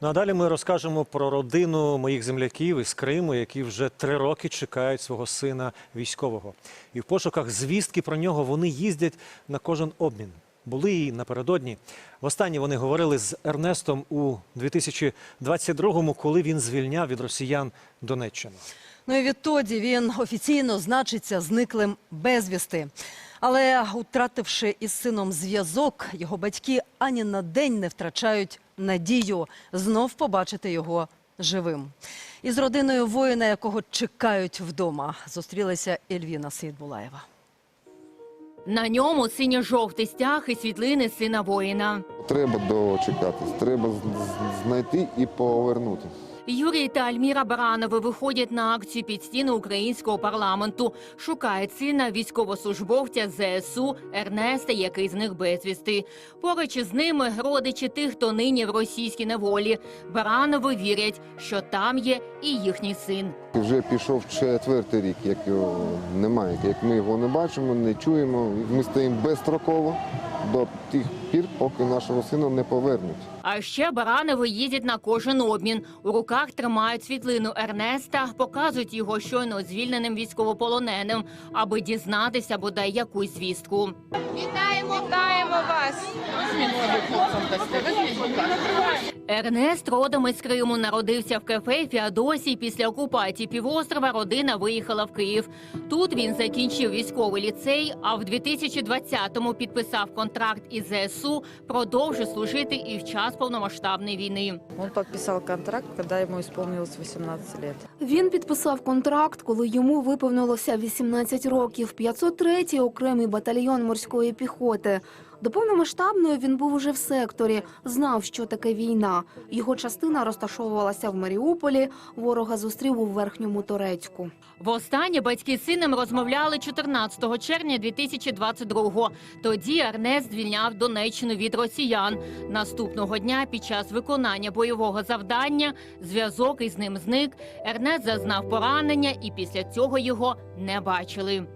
Ну а далі ми розкажемо про родину моїх земляків із Криму, які вже три роки чекають свого сина військового. І в пошуках звістки про нього вони їздять на кожен обмін. Були і напередодні. Востаннє вони говорили з Ернестом у 2022-му, коли він звільняв від росіян Донеччину. Ну і відтоді він офіційно значиться зниклим безвісти. Але втративши із сином зв'язок, його батьки ані на день не втрачають надію знов побачити його живим. Із родиною воїна, якого чекають вдома, зустрілася Ельвіна Сейдбулаєва. На ньому синьо-жовтий стяг і світлини сина воїна. Треба дочекатись, треба з- з- знайти і повернути. Юрій та Альміра Баранови виходять на акцію під стіни українського парламенту. Шукають сина військовослужбовця ЗСУ Ернеста, який з них безвісти. Поруч із ними родичі тих, хто нині в російській неволі. Баранови вірять, що там є і їхній син. Вже пішов четвертий рік, як його немає, як ми його не бачимо, не чуємо. Ми стоїмо безстроково до тих пір, поки нашого сина не повернуть. А ще барани виїздять на кожен обмін. У руках тримають світлину Ернеста, показують його щойно звільненим військовополоненим, аби дізнатися бодай якусь звістку. Вітаємо, вітаємо вас. Ернест родом із Криму народився в кафе Феодосій. Після окупації півострова родина виїхала в Київ. Тут він закінчив військовий ліцей, а в 2020-му підписав контракт із ЗСУ, продовжив служити і в час повномасштабної війни. Он подписал контракт, когда ему исполнилось 18 лет. Він підписав контракт, коли йому виповнилося 18 років. 503-й окремий батальйон морської піхоти. До повномасштабної він був уже в секторі, знав, що таке війна. Його частина розташовувалася в Маріуполі. Ворога зустрів у верхньому Торецьку. Востаннє батьки з сином розмовляли 14 червня 2022-го. Тоді Ернест звільняв Донеччину від росіян. Наступного дня, під час виконання бойового завдання, зв'язок із ним зник. Ернест зазнав поранення, і після цього його не бачили.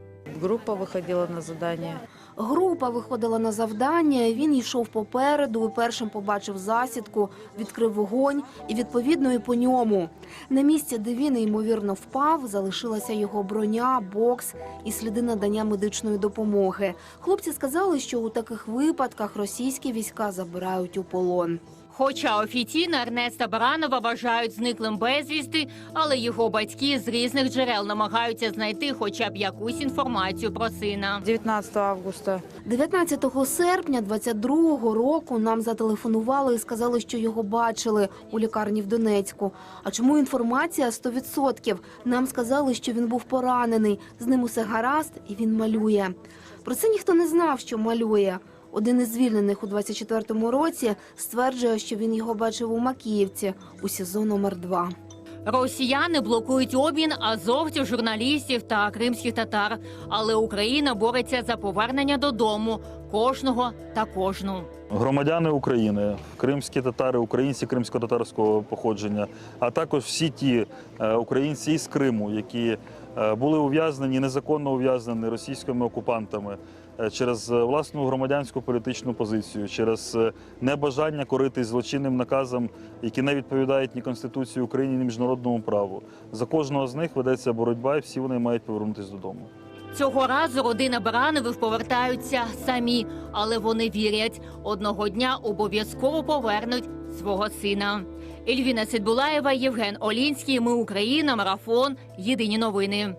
Группа выходила на задание. Група виходила на завдання. Він йшов попереду першим побачив засідку, відкрив вогонь і відповідно і по ньому. На місці, де він ймовірно впав, залишилася його броня, бокс і сліди надання медичної допомоги. Хлопці сказали, що у таких випадках російські війська забирають у полон. Хоча офіційно Ернеста Баранова вважають зниклим безвісти, але його батьки з різних джерел намагаються знайти хоча б якусь інформацію про сина. 19 августа 19 серпня 22-го року нам зателефонували і сказали, що його бачили у лікарні в Донецьку. А чому інформація 100%? Нам сказали, що він був поранений, з ним усе гаразд і він малює. Про це ніхто не знав, що малює. Один із звільнених у 24-му році стверджує, що він його бачив у Макіївці у СІЗО номер 2 Росіяни блокують обмін азовців, журналістів та кримських татар. Але Україна бореться за повернення додому кожного та кожну. Громадяни України, кримські татари, українці кримсько-татарського походження, а також всі ті е, українці із Криму, які е, були ув'язнені, незаконно ув'язнені російськими окупантами через е, власну громадянську політичну позицію, через е, небажання коритись злочинним наказам, які не відповідають ні Конституції України, ні міжнародному праву. За кожного з них ведеться боротьба, і всі вони мають повернутися додому. Цього разу родина Баранових повертаються самі, але вони вірять, одного дня обов'язково повернуть свого сина. Ельвіна Сидбулаєва, Євген Олінський. Ми Україна. Марафон. Єдині новини.